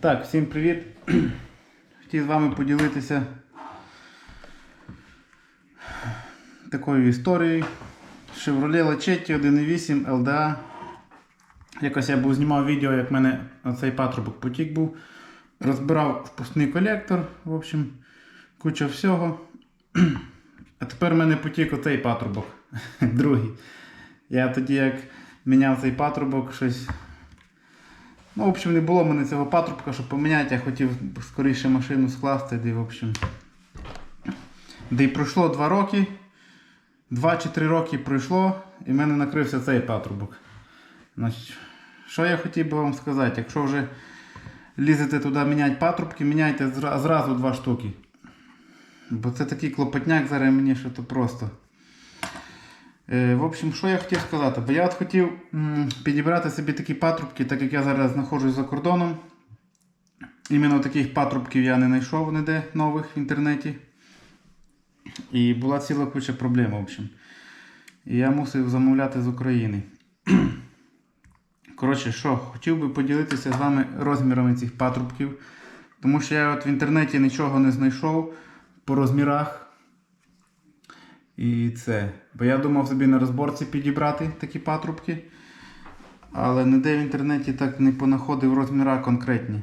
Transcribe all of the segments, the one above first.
Так, всім привіт. Хотів з вами поділитися такою історією. Chevrolet Lachetti 1.8 LDA. Якось я був знімав відео, як в мене оцей патрубок потік був. Розбирав впускний колектор, в общем, куча всього. А тепер в мене потік оцей патрубок. Другий. Я тоді як міняв цей патрубок, щось. Ну, в общем, не було мене цього патрубка, щоб поміняти, я хотів скоріше машину скласти, де, в общем. Де й пройшло 2 роки. 2 чи 3 роки пройшло, і в мене накрився цей патрубок. Значить, що я хотів би вам сказати, якщо вже лізете туди міняти патрубки, міняйте зра- зразу два штуки. Бо це такий клопотняк зараз мені, що то просто. Е, в общем, що я хотів сказати? Бо я от хотів підібрати собі такі патрубки, так як я зараз знаходжусь за кордоном. Іменно таких патрубків я не знайшов ніде нових в інтернеті. І була ціла куча проблем, в общем. І я мусив замовляти з України. Коротше, що, хотів би поділитися з вами розмірами цих патрубків. Тому що я от в інтернеті нічого не знайшов по розмірах. І це. Бо я думав собі на розборці підібрати такі патрубки. Але ніде в інтернеті так не понаходив розміра конкретні.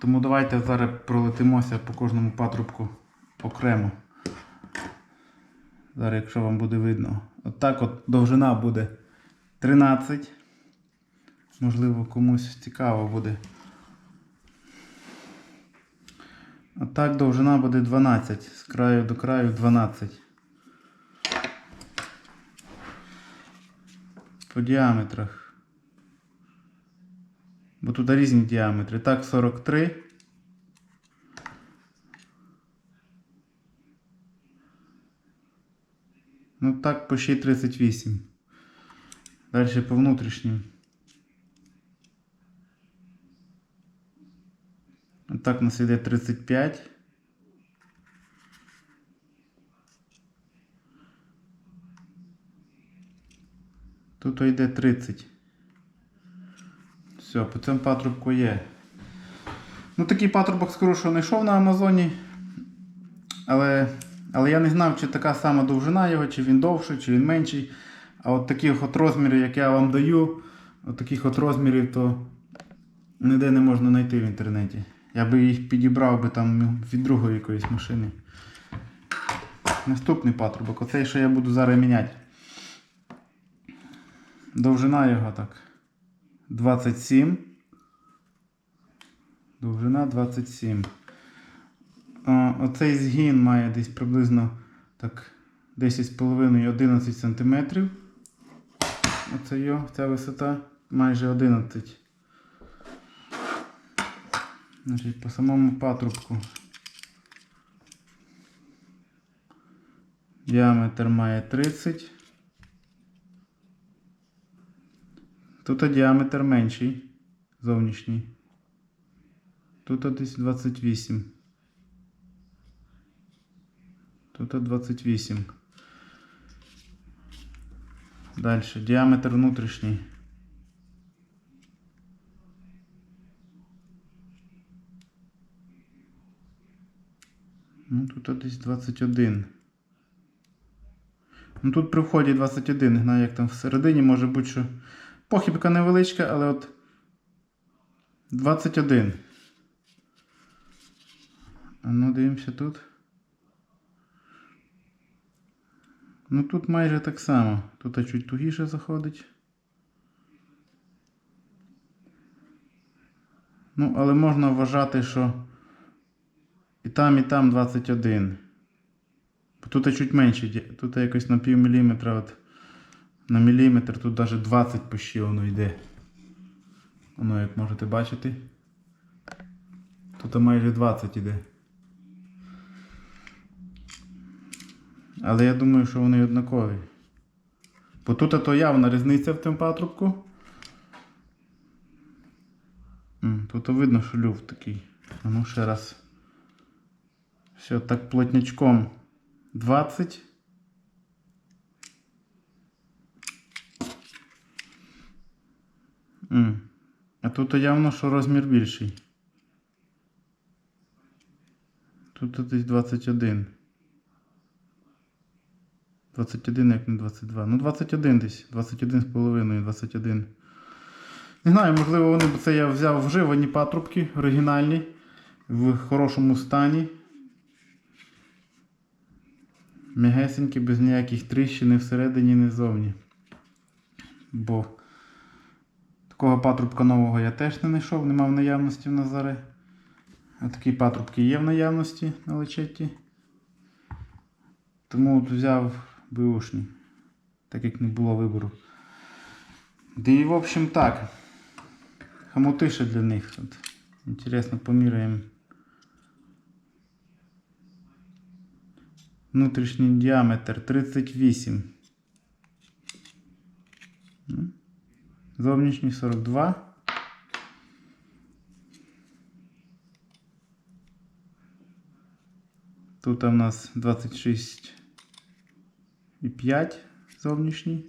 Тому давайте зараз пролетимося по кожному патрубку окремо. Зараз, якщо вам буде видно. От так от довжина буде 13. Можливо, комусь цікаво буде. А так довжина буде 12, з краю до краю 12. По діаметрах. Бо тут різні діаметри. Так 43. Ну так почти 38. Далі по внутрішнім. Так у нас іде 35. Тут йде 30. Все, по цьому патрубку є. Ну такий патрубок скажу, що знайшов на Амазоні. Але, але я не знав, чи така сама довжина його, чи він довший, чи він менший. А от таких от розмірів, як я вам даю, от таких от розмірів, то ніде не можна знайти в інтернеті. Я би їх підібрав би там від другої якоїсь машини. Наступний патрубок, оцей, що я буду зараз міняти. Довжина його так. 27. Довжина 27. Оцей згін має десь приблизно так 10,5-11 см. Оце його, ця висота майже 11. Значить, по самому патрубку. Діаметр має 30. Тут діаметр менший, зовнішній. Тут десь 28. Тут 28. Далі. Діаметр внутрішній. Ну, тут десь 21. Ну тут при вході 21, не знаю, як там всередині може бути, що похибка невеличка, але от 21. А ну дивимося тут. Ну тут майже так само. Тут чуть тугіше заходить. Ну, але можна вважати, що і там, і там 21. Бо Тут чуть менше, тут якось на пів міліметра, от, на міліметр, тут навіть 20 почти воно йде. Воно, як можете бачити. Тут майже 20 іде. Але я думаю, що вони однакові. Бо тут то явна різниця в цьому патрубку. Тут видно, що люфт такий. Ну ще раз. Все так плотнячком 20. М. А тут явно, що розмір більший. Тут десь 21. 21, як не 22. Ну, 21 десь. 21 з половиною, 21. Не знаю, можливо, вони це я взяв вживані патрубки, оригінальні, в хорошому стані. М'ягесенькі, без ніяких тріщин ні всередині, ні ззовні. Бо такого патрубка нового я теж не знайшов, нема в наявності в Назаре. А такі патрубки є в наявності на лечеті. Тому от взяв бушні, так як не було вибору. Да і в общем так. Хомути ще для них. От. Інтересно, поміряємо. Внутрішній діаметр 38. М. Зовнішній 42. Тут у нас 26 і 5 зовнішній.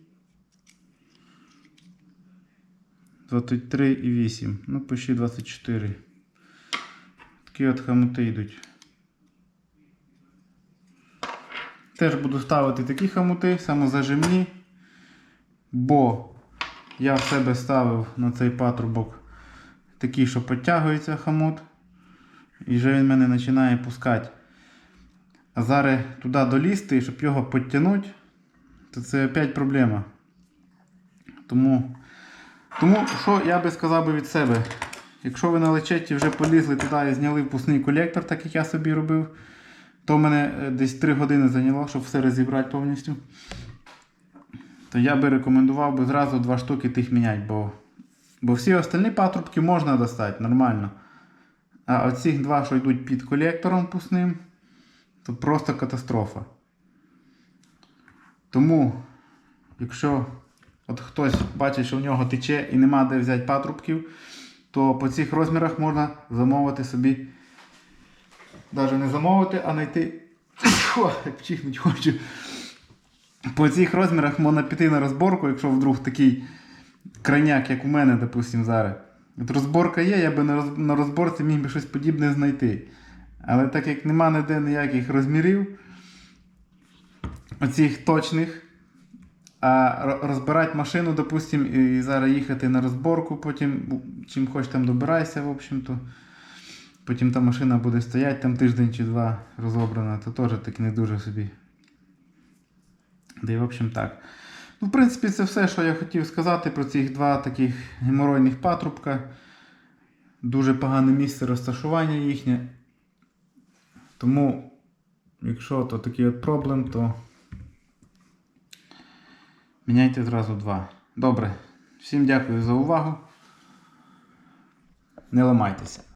23 і 8. Ну, почти 24. Такі от хомути йдуть. Теж буду ставити такі хомути, самозажимні, бо я в себе ставив на цей патрубок такий, що підтягується хомут. І вже він мене починає пускати. А зараз туди долізти, щоб його підтягнути, то це опять проблема. Тому, тому що я би сказав би від себе, якщо ви на лечеті вже полізли туди і зняли впускний колектор, так як я собі робив, то мене е, десь 3 години зайняло, щоб все розібрати повністю. То я би рекомендував би зразу два штуки тих міняти, бо, бо всі остальні патрубки можна достати нормально. А оці два, що йдуть під колектором пусним, то просто катастрофа. Тому, якщо от хтось бачить, що в нього тече і нема де взяти патрубків, то по цих розмірах можна замовити собі. Навіть не замовити, а знайти. О, як чихнуть хочу. По цих розмірах можна піти на розборку, якщо вдруг такий крайняк, як у мене, допустим, зараз. От розборка є, я би на розборці міг би щось подібне знайти. Але так як нема ніде ніяких розмірів, оцих точних, а розбирати машину, допустим, і зараз їхати на розборку, потім чим хоч там добирайся, в общем-то. Потім та машина буде стояти там тиждень чи два розобрана, то теж так не дуже собі. Да і в общем так. Ну, в принципі, це все, що я хотів сказати про цих два таких геморойних патрубка. Дуже погане місце розташування їхнє. Тому, якщо то такий от проблем, то міняйте зразу два. Добре. Всім дякую за увагу. Не ламайтеся.